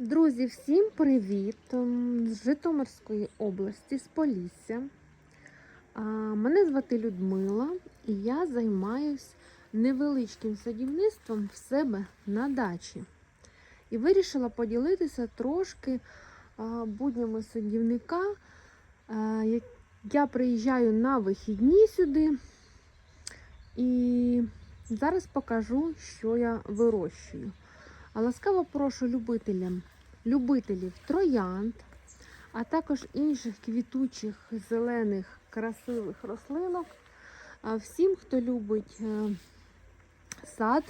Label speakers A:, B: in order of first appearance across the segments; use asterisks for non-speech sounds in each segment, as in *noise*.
A: Друзі, всім привіт! Ем, З Житомирської області, з Полісся. Мене звати Людмила і я займаюсь невеличким садівництвом в себе на дачі. І вирішила поділитися трошки буднями садівника. Я приїжджаю на вихідні сюди і зараз покажу, що я вирощую. Ласкаво прошу любителям, любителів троянд, а також інших квітучих зелених красивих рослинок. А всім, хто любить е, сад,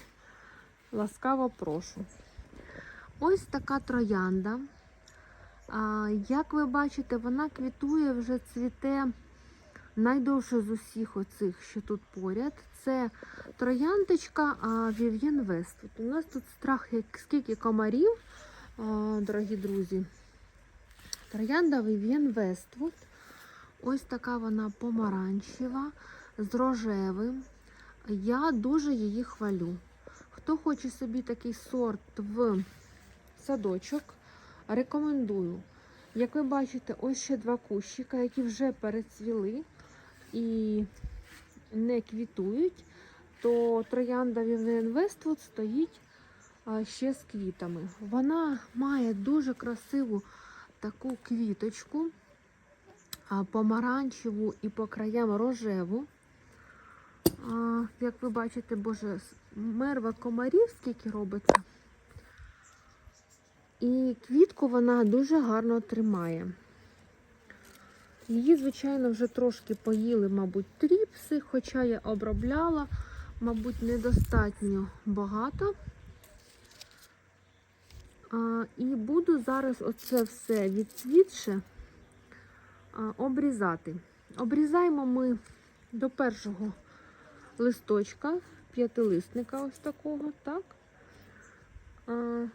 A: ласкаво прошу. Ось така троянда. Як ви бачите, вона квітує вже цвіте найдовше з усіх оцих, що тут поряд. Це трояндочка Вів'єн Вествуд. У нас тут страх, як скільки комарів, дорогі друзі. Троянда Вів'єн Вествуд. Ось така вона помаранчева, з рожевим. Я дуже її хвалю. Хто хоче собі такий сорт в садочок, рекомендую. Як ви бачите, ось ще два кущика, які вже перецвіли і не квітують, то троянда Вівен Вествуд стоїть ще з квітами. Вона має дуже красиву таку квіточку, помаранчеву і по краям рожеву. Як ви бачите, боже, мерва комарів скільки робиться. І квітку вона дуже гарно тримає. Її, звичайно, вже трошки поїли, мабуть, тріпси, хоча я обробляла, мабуть, недостатньо багато. А, і буду зараз оце все відцвітше обрізати. Обрізаємо ми до першого листочка, п'ятилисника ось такого, так? А,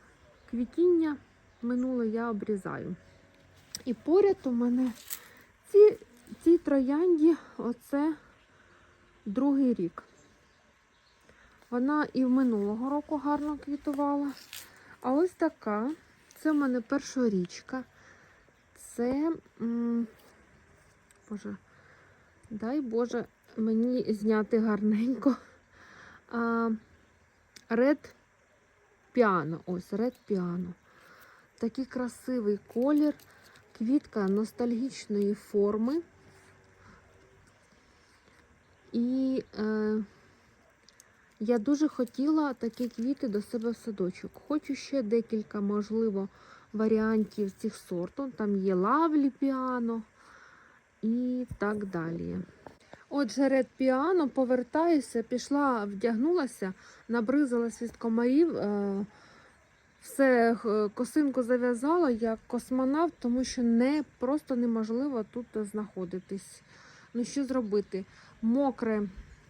A: квітіння минуле я обрізаю. І поряд у мене ці, цій троянді оце другий рік. Вона і в минулого року гарно квітувала. А ось така, це в мене першорічка. Це, Боже, дай Боже, мені зняти гарненько. А, Red Piano. Ось Red Piano. Такий красивий колір. Квітка ностальгічної форми. І е, я дуже хотіла такі квіти до себе в садочок. Хочу ще декілька, можливо, варіантів цих сорту. Там є лавлі піано і так далі. Отже, Red Piano, повертаюся, пішла, вдягнулася, набризалась від комарів. Е, все е, косинку зав'язала як космонавт, тому що не просто неможливо тут знаходитись. Ну що зробити? Мокре,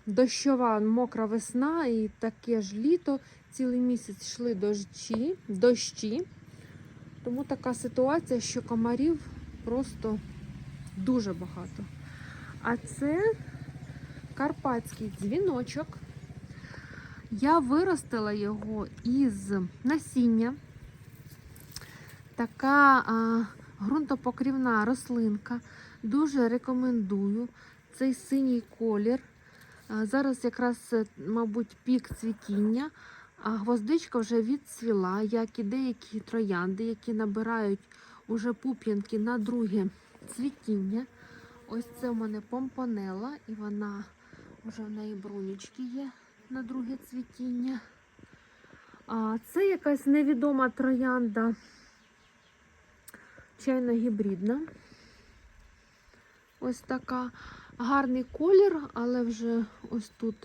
A: дощова, мокра весна і таке ж літо. Цілий місяць йшли дощі, дощі. Тому така ситуація, що комарів просто дуже багато. А це карпатський дзвіночок. Я виростила його із насіння. Така а, ґрунтопокрівна рослинка. Дуже рекомендую цей синій колір. А, зараз якраз, е, мабуть, пік цвітіння, а гвоздичка вже відцвіла, як і деякі троянди, які набирають уже пуп'янки на друге цвітіння. Ось це в мене помпонела, і вона вже в неї брунічки є на друге цвітіння. А це якась невідома троянда чайно-гібридна. Ось така гарний колір, але вже ось тут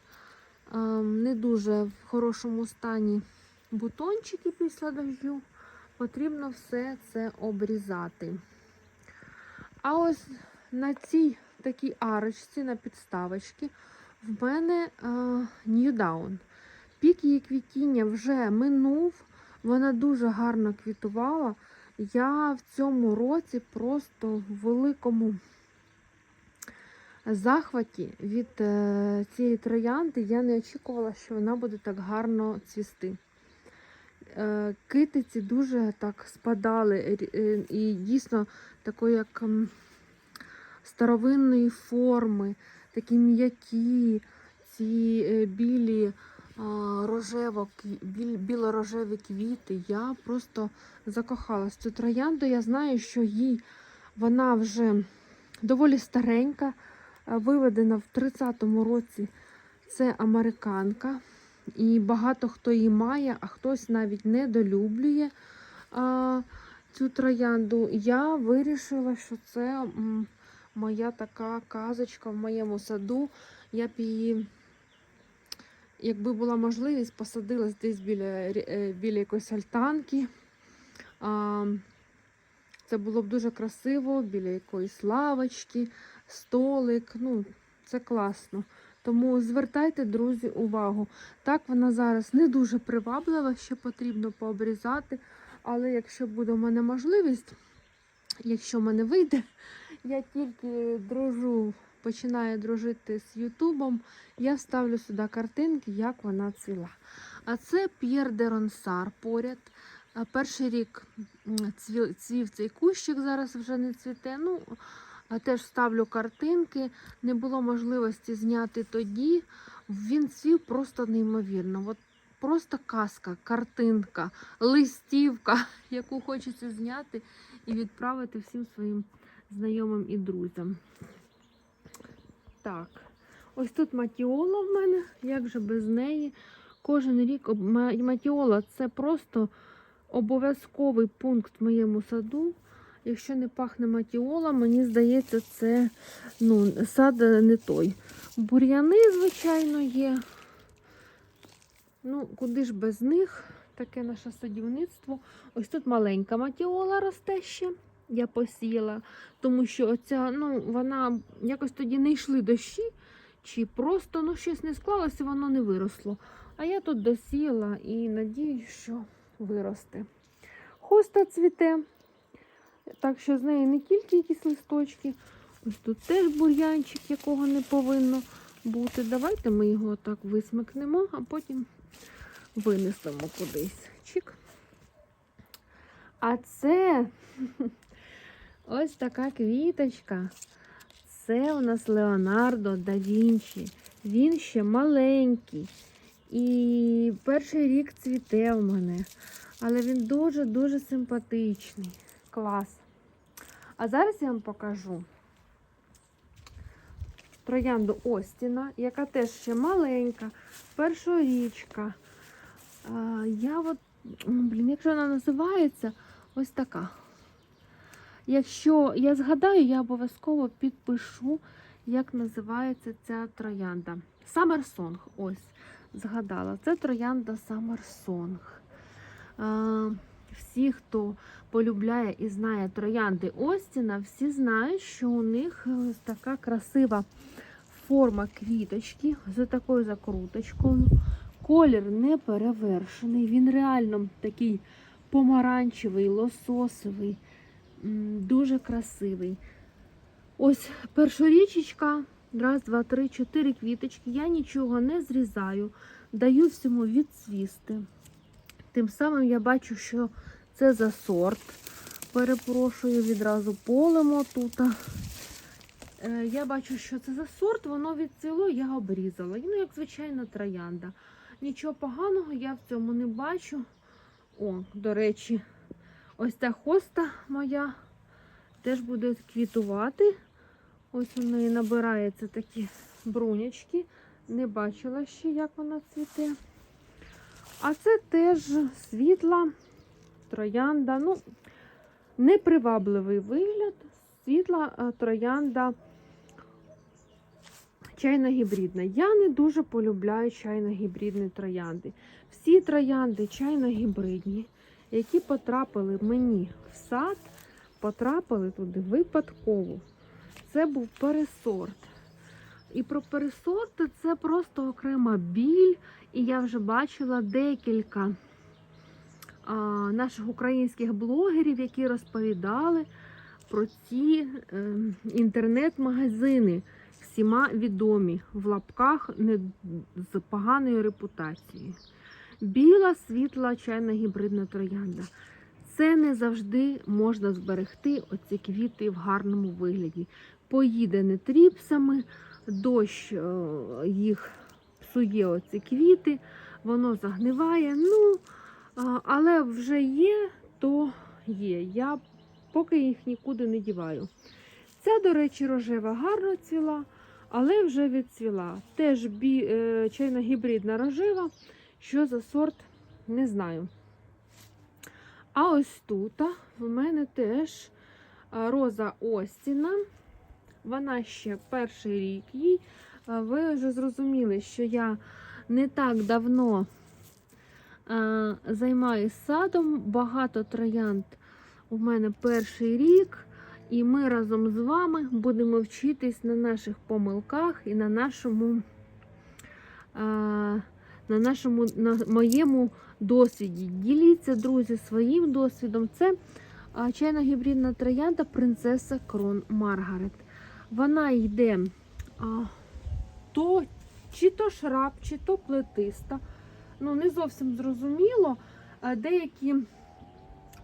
A: ем, не дуже в хорошому стані бутончики після дождю. Потрібно все це обрізати. А ось на цій такій арочці, на підставочці, в мене е, Ньюдаун. Пік її квітіння вже минув, вона дуже гарно квітувала. Я в цьому році просто в великому захваті від е, цієї троянди. Я не очікувала, що вона буде так гарно цвісти. е, китиці дуже так спадали е, і дійсно такої як старовинної форми, такі м'які, ці е, білі рожево, кві- біло-рожеві квіти. Я просто закохалась цю троянду. Я знаю, що їй вона вже доволі старенька, е, виведена в 30-му році. Це американка. І багато хто її має, а хтось навіть недолюблює а, цю троянду. Я вирішила, що це моя така казочка в моєму саду. Я б її, якби була можливість, посадила десь біля, е, біля якоїсь альтанки. Це було б дуже красиво, біля якоїсь лавочки, столик. Ну, це класно. Тому звертайте, друзі, увагу. Так, вона зараз не дуже приваблива, ще потрібно пообрізати. Але якщо буде в мене можливість, якщо в мене вийде, я тільки дружу, починаю дружити з Ютубом, я ставлю сюди картинки, як вона цвіла. А це П'єр де Ронсар поряд. Перший рік цвів цей кущик, зараз вже не цвіте. Ну, теж ставлю картинки. Не було можливості зняти тоді. Він цвів просто неймовірно. От просто казка, картинка, листівка, *laughs* яку хочеться зняти і відправити всім своїм знайомим і друзям. Так, ось тут матіола в мене, як же без неї. Кожен рік матіола це просто обов'язковий пункт в моєму саду. Якщо не пахне матіола, мені здається, це ну, сад е, не той. Бур'яни, звичайно, є. Ну, куди ж без них? Таке наше садівництво. Ось тут маленька матіола росте ще. Я посіяла, тому що оця, ну, вона якось тоді не йшли дощі, чи просто ну, щось не склалося, воно не виросло. А я тут досіяла і надіюсь, що виросте. Хоста цвіте, так що з неї не тільки якісь листочки, ось тут теж бур'янчик, якого не повинно бути. Давайте ми його так висмикнемо, а потім винесемо кудись. Чик. А це ось така квіточка. Це у нас Леонардо да Вінчі. Він ще маленький. І перший рік цвіте у мене. Але він дуже-дуже симпатичний. Клас. А зараз я вам покажу троянду Остіна, яка теж ще маленька, першорічка. Я от, блін, якщо вона називається, ось така. Якщо я згадаю, я обов'язково підпишу, як називається ця троянда. Summer Song, ось, згадала. Це троянда Summer Song. Всі, хто полюбляє і знає троянди Остіна, всі знають, що у них така красива форма квіточки з такою закруточкою. Колір не перевершений, він реально такий помаранчевий, лососовий, дуже красивий. Ось першорічечка, раз, два, три, чотири квіточки. Я нічого не зрізаю, даю всьому відцвісти. Тим самим я бачу, що це за сорт. Перепрошую, відразу полемо тут. Е, Я бачу, що це за сорт, воно відцвіло, я обрізала. Ну, як звичайна троянда. Нічого поганого я в цьому не бачу. О, до речі, ось ця хоста моя теж буде квітувати. Ось у неї набираються такі брунячки. Не бачила ще, як вона цвіте. А це теж світла троянда. Ну, непривабливий вигляд. Світла е, троянда чайно-гібридна. Я не дуже полюбляю чайно-гібридні троянди. Всі троянди чайно-гібридні, які потрапили мені в сад, потрапили туди випадково. Це був пересорт. І про пересорти це просто окрема біль. І я вже бачила декілька а, наших українських блогерів, які розповідали про ці е, інтернет-магазини, всіма відомі в лапках не з поганою репутацією. Біла світла чайна гібридна троянда. Це не завжди можна зберегти оці квіти в гарному вигляді. Поїде не тріпсами, дощ е, їх псує оці квіти, воно загниває. Ну, але вже є, то є. Я поки їх нікуди не діваю. Ця, до речі, рожева гарно цвіла, але вже відцвіла. Теж бі, е, чайна гібридна рожева. Що за сорт, не знаю. А ось тут в мене теж роза Остіна. Вона ще перший рік їй. Ви вже зрозуміли, що я не так давно займаюся садом. Багато троянд у мене перший рік. І ми разом з вами будемо вчитись на наших помилках і на нашому, на нашому на моєму досвіді. Діліться, друзі, своїм досвідом. Це чайна гібридна троянда принцеса Крон Маргарет. Вона йде а, то, чи то шраб, чи то плетиста. Ну, не зовсім зрозуміло. Деякі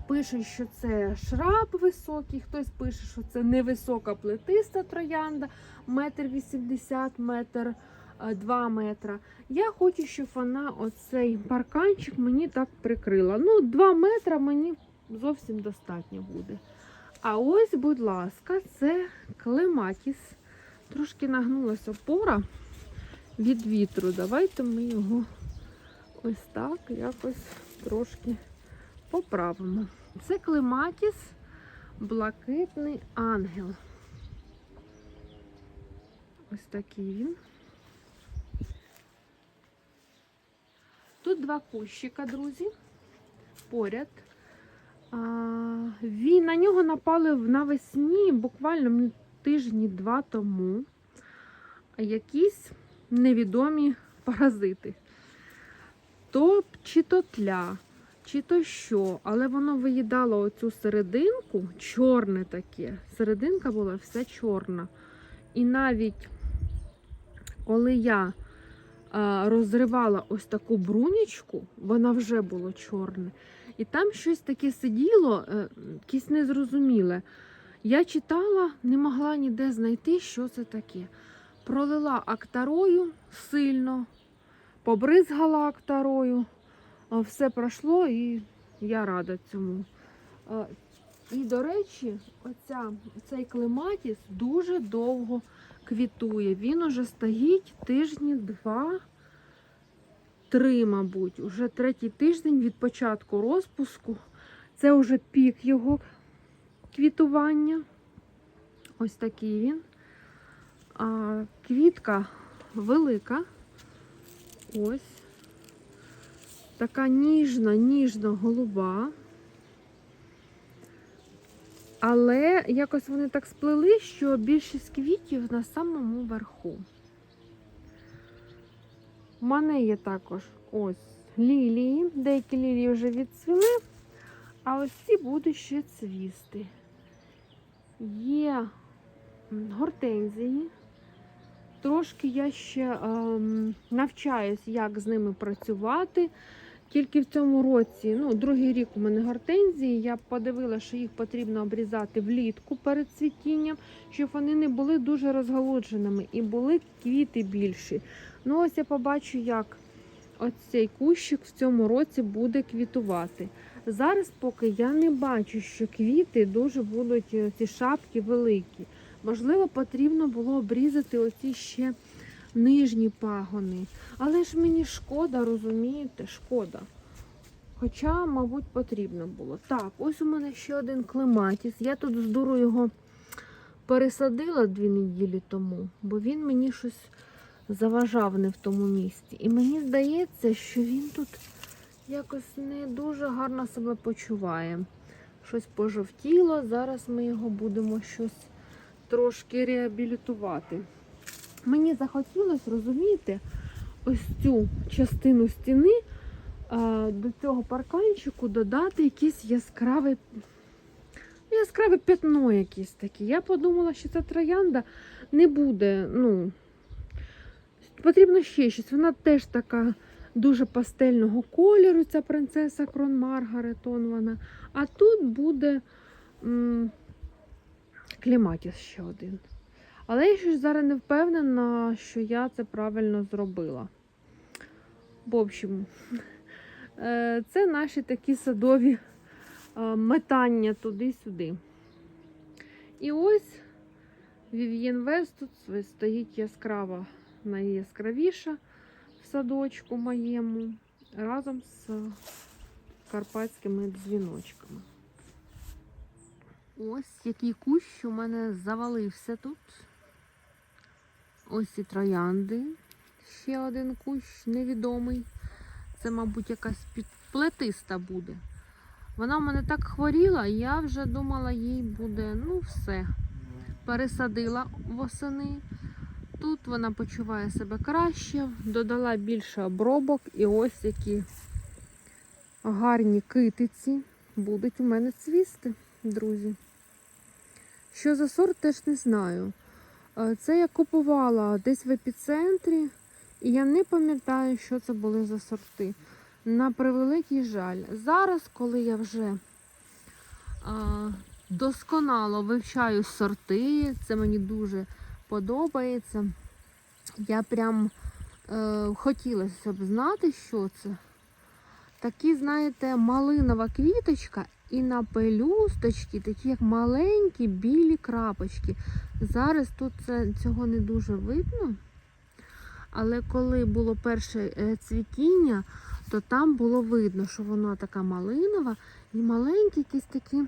A: пишуть, що це шраб високий, хтось пише, що це невисока плетиста троянда, метр вісімдесят, метр е, два метра. Я хочу, щоб вона оцей парканчик мені так прикрила. Ну, 2 метра мені зовсім достатньо буде. А ось, будь ласка, це клематіс. Трошки нагнулася опора від вітру. Давайте ми його ось так якось трошки поправимо. Це клематіс, блакитний ангел. Ось такий він. Тут два кущика, друзі, поряд. А, він, на нього напали навесні, буквально тижні два тому. Якісь невідомі паразити. То чи то тля, чи то що, але воно виїдало оцю серединку, чорне таке. Серединка була вся чорна. І навіть коли я розривала ось таку брунічку, вона вже була чорне. І там щось таке сиділо, е, якесь незрозуміле. Я читала, не могла ніде знайти, що це таке. Пролила актарою сильно, побризгала актарою, все пройшло і я рада цьому. І, до речі, оця, цей клематіс дуже довго квітує. Він уже стоїть тижні два, три, мабуть. Уже третій тиждень від початку розпуску. Це вже пік його квітування. Ось такий він. А, квітка велика. Ось. Така ніжна, ніжна голуба. Але якось вони так сплели, що більшість квітів на самому верху. У мене є також ось лілії. Деякі лілії вже відцвіли, а ось ці будуть ще цвісти. Є гортензії. Трошки я ще ем, навчаюсь, як з ними працювати. Тільки в цьому році, ну, другий рік у мене гортензії. Я подивилася, що їх потрібно обрізати влітку перед цвітінням, щоб вони не були дуже розголодженими і були квіти більші. Ну, ось я побачу, як ось цей кущик в цьому році буде квітувати. Зараз поки я не бачу, що квіти дуже будуть е, ці шапки великі. Можливо, потрібно було обрізати оці ще нижні пагони. Але ж мені шкода, розумієте, шкода. Хоча, мабуть, потрібно було. Так, ось у мене ще один клематіс. Я тут з дуру його пересадила дві неділі тому, бо він мені щось заважав не в тому місці. І мені здається, що він тут якось не дуже гарно себе почуває. Щось пожовтіло. Зараз ми його будемо щось трошки реабілітувати. Мені захотілося, розумієте, ось цю частину стіни до цього парканчику додати якесь яскраве, яскраве пятно якесь таке. Я подумала, що ця троянда не буде, ну, потрібно ще щось. Вона теж така дуже пастельного кольору. Ця принцеса Крон Маргарет, он вона. А тут буде м, кліматіс ще один. Але я щось зараз не впевнена, що я це правильно зробила. В общем, е, це наші такі садові е, метання туди-сюди. І ось Вів'єн Вест тут стоїть яскрава, найяскравіша в садочку моєму, разом з карпатськими дзвіночками. Ось який кущ у мене завалився тут. Ось і троянди. Ще один кущ невідомий. Це, мабуть, якась підплетиста буде. Вона в мене так хворіла, я вже думала, їй буде, ну, все. Пересадила восени. Тут вона почуває себе краще, додала більше обробок, і ось які гарні китиці будуть у мене цвісти, друзі. Що за сорт, теж не знаю. Е, Це я купувала десь в епіцентрі, і я не пам'ятаю, що це були за сорти. На превеликий жаль. Зараз, коли я вже а, досконало вивчаю сорти, це мені дуже подобається. Я прям е, хотілося б знати, що це. Такі, знаєте, малинова квіточка і на пелюсточки, такі як маленькі білі крапочки. Зараз тут це, цього не дуже видно. Але коли було перше е, цвітіння, то там було видно, що вона така малинова і маленькі якісь такі.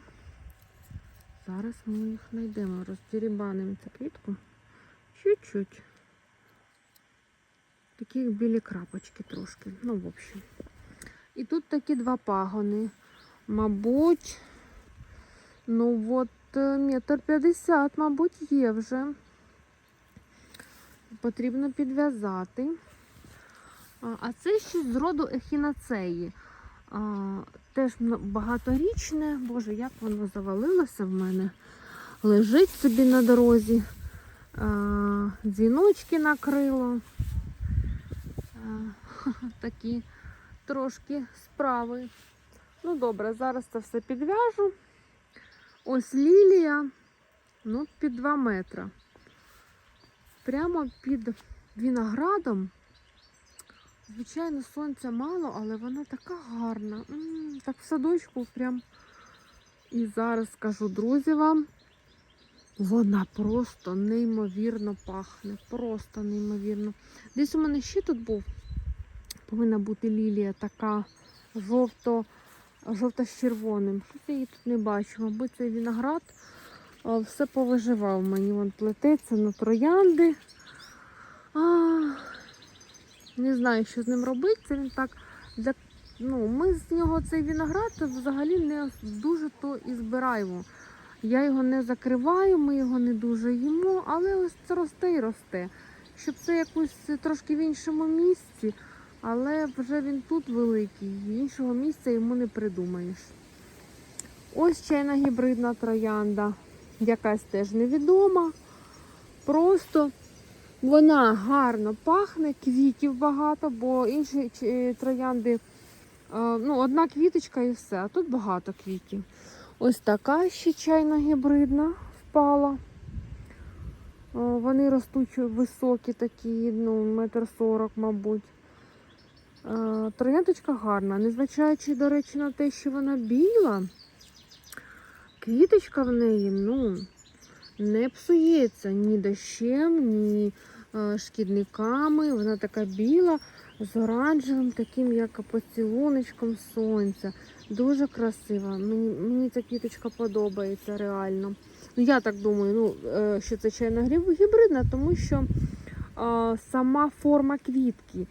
A: Зараз ми їх знайдемо, роздірібанимо цю квітку. Чуть-чуть. Такі білі крапочки трошки. Ну, в общем. І тут такі два пагони. Мабуть, ну от е, метр п'ятдесят, мабуть, є вже. Потрібно підв'язати. А це щось з роду ехінацеї. Теж багаторічне. Боже, як воно завалилося в мене. Лежить собі на дорозі. Дзвіночки накрило. *laughs* Такі трошки справи. Ну, добре, зараз це все підв'яжу. Ось лілія, ну, під 2 метра. Прямо під виноградом. Звичайно, сонця мало, але вона така гарна. М, Так в садочку прям. І зараз скажу, друзі, вам, вона просто неймовірно пахне. Просто неймовірно. Десь у мене ще тут був. Повинна бути лілія така жовто, жовто з червоним. Щось я її тут не бачу. Мабуть, цей виноград все повиживав мені. Вон плететься на троянди. А, не знаю, що з ним робити. Це він так для. Ну, ми з нього цей виноград взагалі не дуже то і збираємо. Я його не закриваю, ми його не дуже їмо, але ось це росте і росте. Щоб це якось трошки в іншому місці, але вже він тут великий, іншого місця йому не придумаєш. Ось чайна гібридна троянда, якась теж невідома. Просто вона гарно пахне, квітів багато, бо інші троянди, е, ну, одна квіточка і все, а тут багато квітів. Ось така ще чайна гібридна впала. Вони ростуть високі такі, ну, метр сорок, мабуть. Трояндочка гарна, незважаючи, до речі, на те, що вона біла, квіточка в неї, ну, не псується ні дощем, ні е, шкідниками. Вона така біла, з оранжевим, таким як поцілуночком сонця. Дуже красива. Мені, мені ця квіточка подобається реально. Ну, я так думаю, ну, е, що це чайна гібридна, тому що е, сама форма квітки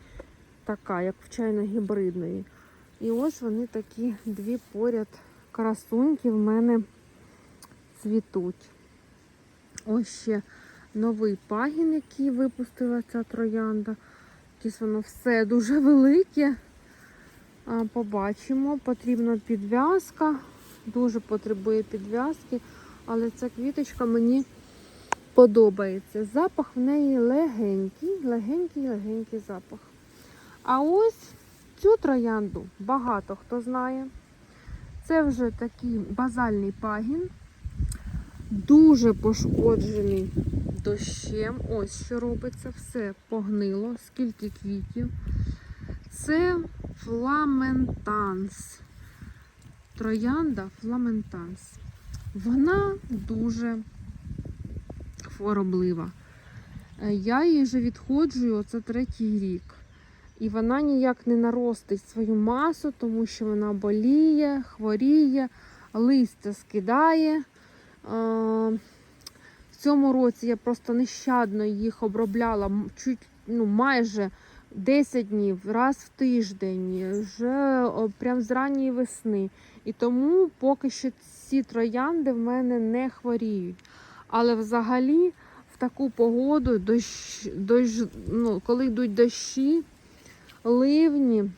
A: така, як в чайно-гібридної. І ось вони такі дві поряд красуньки в мене цвітуть. Ось ще новий пагін, який випустила ця троянда. Якесь воно все дуже велике. Побачимо, потрібна підв'язка. Дуже потребує підв'язки, але ця квіточка мені подобається. Запах в неї легенький, легенький, легенький запах. А ось цю троянду багато хто знає. Це вже такий базальний пагін, дуже пошкоджений дощем. Ось що робиться, все погнило, скільки квітів. Це фламентанс. Троянда фламентанс. Вона дуже хвороблива. Е, Я її вже відходжую, оце третій рік. І вона ніяк не наростить свою масу, тому що вона боліє, хворіє, листя скидає. В цьому році я просто нещадно їх обробляла чуть, ну, майже 10 днів, раз в тиждень, вже прям з ранньої весни. І тому поки що ці троянди в мене не хворіють. Але взагалі в таку погоду, дощ, дощ, ну, коли йдуть дощі, ливні,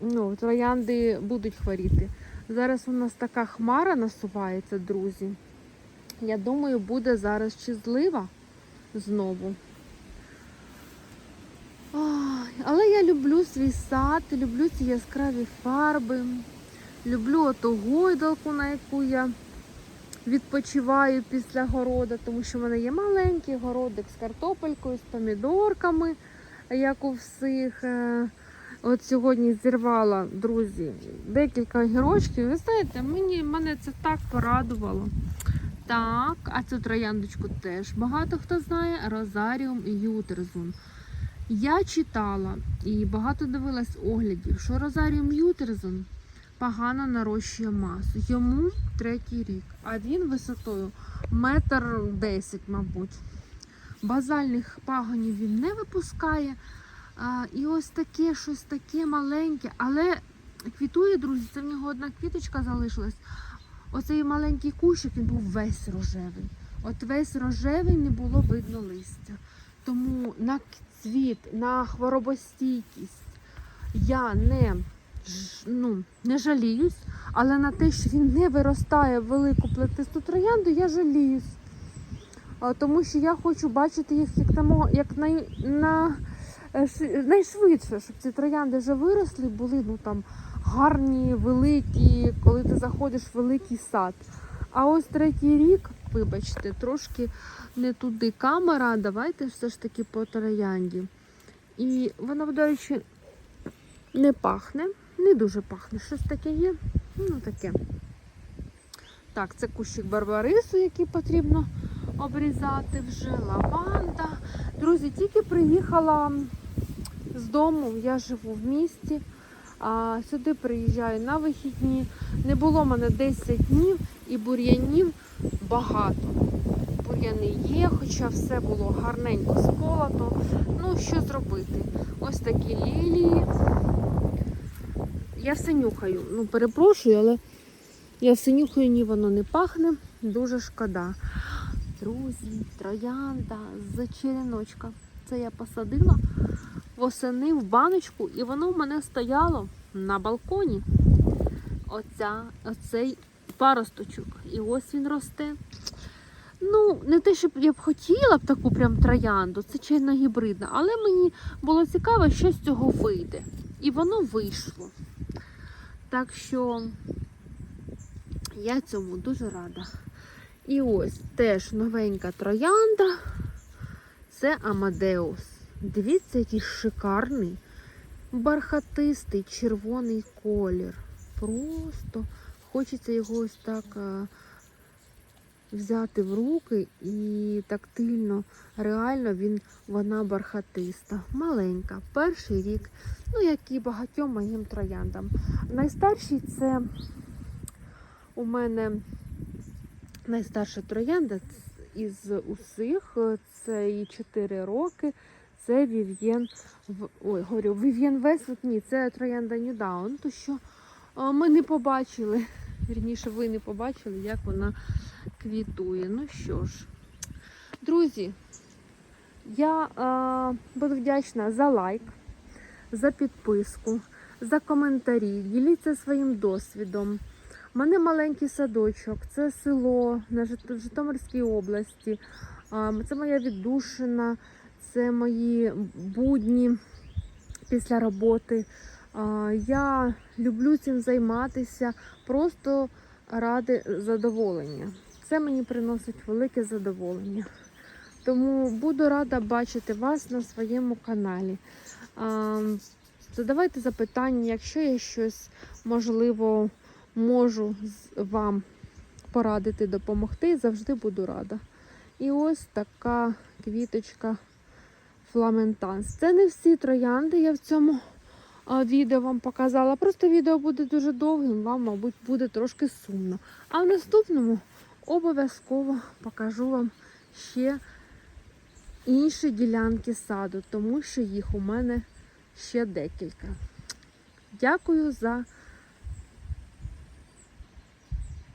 A: ну, троянди будуть хворіти. Зараз у нас така хмара насувається, друзі. Я думаю, буде зараз чи злива знову. Ой, але я люблю свій сад, люблю ці яскраві фарби, люблю оту гойдалку, на яку я відпочиваю після города, тому що в мене є маленький городик з картопелькою, з помідорками, як у всіх. Е, От сьогодні зірвала, друзі, декілька огірочків. Ви знаєте, мені, мене це так порадувало. Так, а цю трояндочку теж багато хто знає. Розаріум Ютерзун. Я читала і багато дивилась оглядів, що Розаріум Ютерзун погано нарощує масу. Йому третій рік, а він висотою метр десять, мабуть. Базальних пагонів він не випускає. І ось таке щось таке маленьке, але квітує, друзі, це в нього одна квіточка залишилась. Оцей маленький кущик він був весь рожевий. От весь рожевий не було видно листя. Тому на цвіт, на хворобостійкість я не, ну, не жаліюсь, але на те, що він не виростає в велику плетисту троянду, я жаліюсь. Тому що я хочу бачити їх як, на, як най, на, е, найшвидше, щоб ці троянди вже виросли, були ну, там, гарні, великі, коли ти заходиш в великий сад. А ось третій рік, вибачте, трошки не туди камера, давайте все ж таки по троянді. І вона, до речі, не пахне, не дуже пахне. Щось таке є. Ну, таке. Так, це кущик барбарису, який потрібно обрізати вже. Лаванда. Друзі, тільки приїхала з дому, я живу в місті. А сюди приїжджаю на вихідні. Не було в мене 10 днів і бур'янів багато. Бур'яни є, хоча все було гарненько сполото. Ну, що зробити? Ось такі лілії. Я все нюхаю. Ну, перепрошую, але я все нюхаю, ні воно не пахне. Дуже шкода. Друзі, троянда з череночка. Це я посадила восени в баночку, і воно в мене стояло на балконі. Оця, оцей паросточок. І ось він росте. Ну, не те, щоб я б хотіла б таку прям троянду, це чайно гібридна, але мені було цікаво, що з цього вийде. І воно вийшло. Так що я цьому дуже рада. І ось теж новенька троянда. Це Амадеус. Дивіться, який шикарний, бархатистий червоний колір. Просто хочеться його ось так взяти в руки і тактильно, реально він, вона бархатиста, маленька, перший рік, ну як і багатьом моїм трояндам. Найстарший це у мене найстарша троянда із усіх, це їй 4 роки. Це Вів'єн ой, говорю, Вів'єн Весвуд, ні, це троянда Ньюдаун, то що ми не побачили, вірніше, ви не побачили, як вона квітує. Ну що ж, друзі, я а, буду вдячна за лайк, за підписку, за коментарі. Діліться своїм досвідом. У мене маленький садочок, це село на Жит- Житомирській області. Це моя віддушина, це мої будні після роботи. Я люблю цим займатися просто ради задоволення. Це мені приносить велике задоволення. Тому буду рада бачити вас на своєму каналі. Задавайте запитання, якщо я щось можливо можу вам порадити, допомогти, завжди буду рада. І ось така квіточка фламентанс. Це не всі троянди, я в цьому відео вам показала. Просто відео буде дуже довгим, вам, мабуть, буде трошки сумно. А в наступному обов'язково покажу вам ще інші ділянки саду, тому що їх у мене ще декілька. Дякую за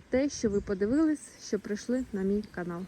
A: те, що ви подивились, що прийшли на мій канал.